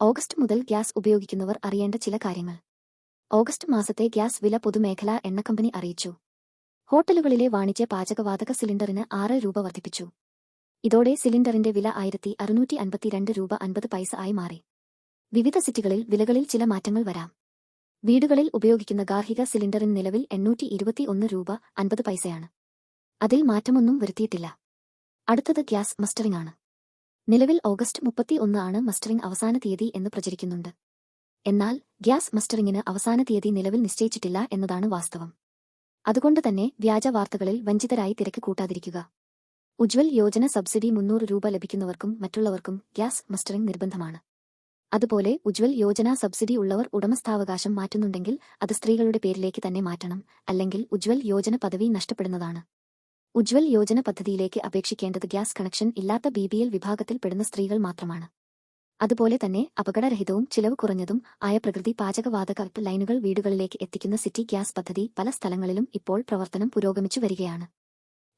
August മുതൽ gas ഉപയോഗിക്കുന്നവർ അറിയേണ്ട ചില കാര്യങ്ങൾ. ഓഗസ്റ്റ് മാസത്തെ ഗ്യാസ് വില പൊതുമേഖലാ എണ്ണക്കമ്പനി അറിയിച്ചു. ഹോട്ടലുകളിലെ വാണിജ്യ പാചകവാതക സിലിണ്ടറിന് ആറ് രൂപ വർദ്ധിപ്പിച്ചു. ഇതോടെ സിലിണ്ടറിന്റെ വില ആയിരത്തി അറുന്നൂറ്റി അൻപത്തിരണ്ട് രൂപ അൻപത് പൈസ ആയി മാറി. വിവിധ സിറ്റികളിൽ വിലകളിൽ ചില മാറ്റങ്ങൾ വരാം. വീടുകളിൽ ഉപയോഗിക്കുന്ന ഗാർഹിക സിലിണ്ടറിന് നിലവിൽ എണ്ണൂറ്റി ഇരുപത്തിയൊന്ന് രൂപ അൻപത് പൈസയാണ്. അതിൽ മാറ്റമൊന്നും വരുത്തിയിട്ടില്ല. അടുത്തത് ഗ്യാസ് മസ്റ്ററിംഗ് ആണ്. നിലവിൽ ഓഗസ്റ്റ് മുപ്പത്തി ഒന്ന് ആണ് മസ്റ്ററിംഗ് അവസാന തീയതി എന്ന് പ്രചരിക്കുന്നുണ്ട്. എന്നാൽ ഗ്യാസ് മസ്റ്ററിംഗിന് അവസാന തീയതി നിലവിൽ നിശ്ചയിച്ചിട്ടില്ല എന്നതാണ് വാസ്തവം. അതുകൊണ്ട് തന്നെ വ്യാജ വാർത്തകളിൽ വഞ്ചിതരായി തിരക്ക് കൂട്ടാതിരിക്കുക. ഉജ്വൽ യോജന സബ്സിഡി മുന്നൂറ് രൂപ ലഭിക്കുന്നവർക്കും മറ്റുള്ളവർക്കും ഗ്യാസ് മസ്റ്ററിംഗ് നിർബന്ധമാണ്. അതുപോലെ ഉജ്വൽ യോജന സബ്സിഡി ഉള്ളവർ ഉടമസ്ഥാവകാശം മാറ്റുന്നുണ്ടെങ്കിൽ അത് സ്ത്രീകളുടെ പേരിലേക്ക് തന്നെ മാറ്റണം അല്ലെങ്കിൽ ഉജ്വൽ യോജന പദവി നഷ്ടപ്പെടുന്നതാണ്. ഉജ്വൽ യോജന പദ്ധതിയിലേക്ക് അപേക്ഷിക്കേണ്ടത് ഗ്യാസ് കണക്ഷൻ ഇല്ലാത്ത ബി ബി എൽ വിഭാഗത്തിൽപ്പെടുന്ന സ്ത്രീകൾ മാത്രമാണ്. അതുപോലെ തന്നെ അപകടരഹിതവും ചിലവ് കുറഞ്ഞതും ആയ പ്രകൃതി പാചകവാതക ലൈനുകൾ വീടുകളിലേക്ക് എത്തിക്കുന്ന സിറ്റി ഗ്യാസ് പദ്ധതി പല സ്ഥലങ്ങളിലും ഇപ്പോൾ പ്രവർത്തനം പുരോഗമിച്ചു വരികയാണ്.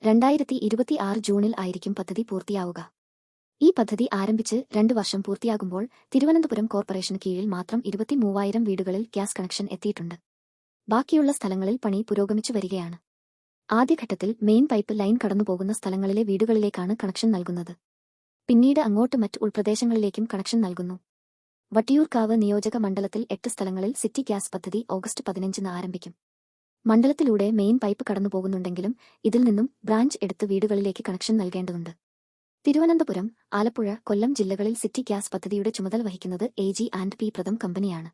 രണ്ടായിരത്തി ഇരുപത്തിയാറ് ജൂണിൽ ആയിരിക്കും പദ്ധതി പൂർത്തിയാവുക. ഈ പദ്ധതി ആരംഭിച്ച് രണ്ട് വർഷം പൂർത്തിയാകുമ്പോൾ തിരുവനന്തപുരം കോർപ്പറേഷന് കീഴിൽ മാത്രം ഇരുപത്തിമൂവായിരം വീടുകളിൽ ഗ്യാസ് കണക്ഷൻ എത്തിയിട്ടുണ്ട്. ബാക്കിയുള്ള സ്ഥലങ്ങളിൽ പണി പുരോഗമിച്ചു വരികയാണ്. ആദ്യഘട്ടത്തിൽ മെയിൻ പൈപ്പ് ലൈൻ കടന്നുപോകുന്ന സ്ഥലങ്ങളിലെ വീടുകളിലേക്കാണ് കണക്ഷൻ നൽകുന്നത്. പിന്നീട് അങ്ങോട്ട് മറ്റ് ഉൾപ്രദേശങ്ങളിലേക്കും കണക്ഷൻ നൽകുന്നു. വട്ടിയൂർക്കാവ് നിയോജക മണ്ഡലത്തിൽ എട്ട് സ്ഥലങ്ങളിൽ സിറ്റി ഗ്യാസ് പദ്ധതി ഓഗസ്റ്റ് പതിനഞ്ചിന് ആരംഭിക്കും. മണ്ഡലത്തിലൂടെ മെയിൻ പൈപ്പ് കടന്നുപോകുന്നുണ്ടെങ്കിലും ഇതിൽ നിന്നും ബ്രാഞ്ച് എടുത്ത് വീടുകളിലേക്ക് കണക്ഷൻ നൽകേണ്ടതുണ്ട്. തിരുവനന്തപുരം ആലപ്പുഴ കൊല്ലം ജില്ലകളിൽ സിറ്റി ഗ്യാസ് പദ്ധതിയുടെ ചുമതല വഹിക്കുന്നത് A G and P Pratham കമ്പനിയാണ്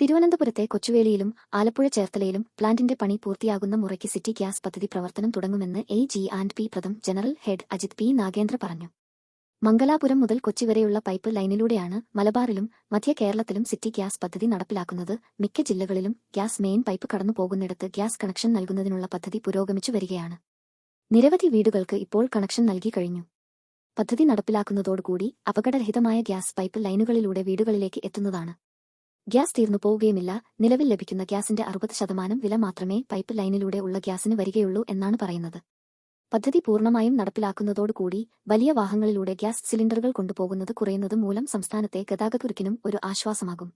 തിരുവനന്തപുരത്തെ കൊച്ചുവേളിയിലും ആലപ്പുഴ ചേർത്തലയിലും പ്ലാന്റിന്റെ പണി പൂർത്തിയാകുന്ന മുറയ്ക്ക് സിറ്റി ഗ്യാസ് പദ്ധതി പ്രവർത്തനം തുടങ്ങുമെന്ന് A G and P Pratham general head Ajit P Nagendra പറഞ്ഞു. മംഗലാപുരം മുതൽ കൊച്ചി വരെയുള്ള പൈപ്പ് ലൈനിലൂടെയാണ് മലബാറിലും മധ്യ കേരളത്തിലും സിറ്റി ഗ്യാസ് പദ്ധതി നടപ്പിലാക്കുന്നത്. മിക്ക ജില്ലകളിലും ഗ്യാസ് മെയിൻ പൈപ്പ് കടന്നു പോകുന്നിടത്ത് ഗ്യാസ് കണക്ഷൻ നൽകുന്നതിനുള്ള പദ്ധതി പുരോഗമിച്ചു വരികയാണ്. നിരവധി വീടുകൾക്ക് ഇപ്പോൾ കണക്ഷൻ നൽകി കഴിഞ്ഞു. പദ്ധതി നടപ്പിലാക്കുന്നതോടുകൂടി അപകടരഹിതമായ ഗ്യാസ് പൈപ്പ് ലൈനുകളിലൂടെ വീടുകളിലേക്ക് എത്തുന്നതാണ്. ഗ്യാസ് തീർന്നു പോവുകയുമില്ല. നിലവിൽ ലഭിക്കുന്ന ഗ്യാസിന്റെ അറുപത് ശതമാനം വില മാത്രമേ പൈപ്പ് ലൈനിലൂടെ ഉള്ള ഗ്യാസിന് വരികയുള്ളൂ എന്നാണ് പറയുന്നത്. പദ്ധതി പൂർണമായും നടപ്പിലാക്കുന്നതോടുകൂടി വലിയ വാഹനങ്ങളിലൂടെ ഗ്യാസ് സിലിണ്ടറുകൾ കൊണ്ടുപോകുന്നത് കുറയുന്നത് മൂലം സംസ്ഥാനത്തെ ഗതാഗതക്കുരുക്കിനും ഒരു ആശ്വാസമാകും.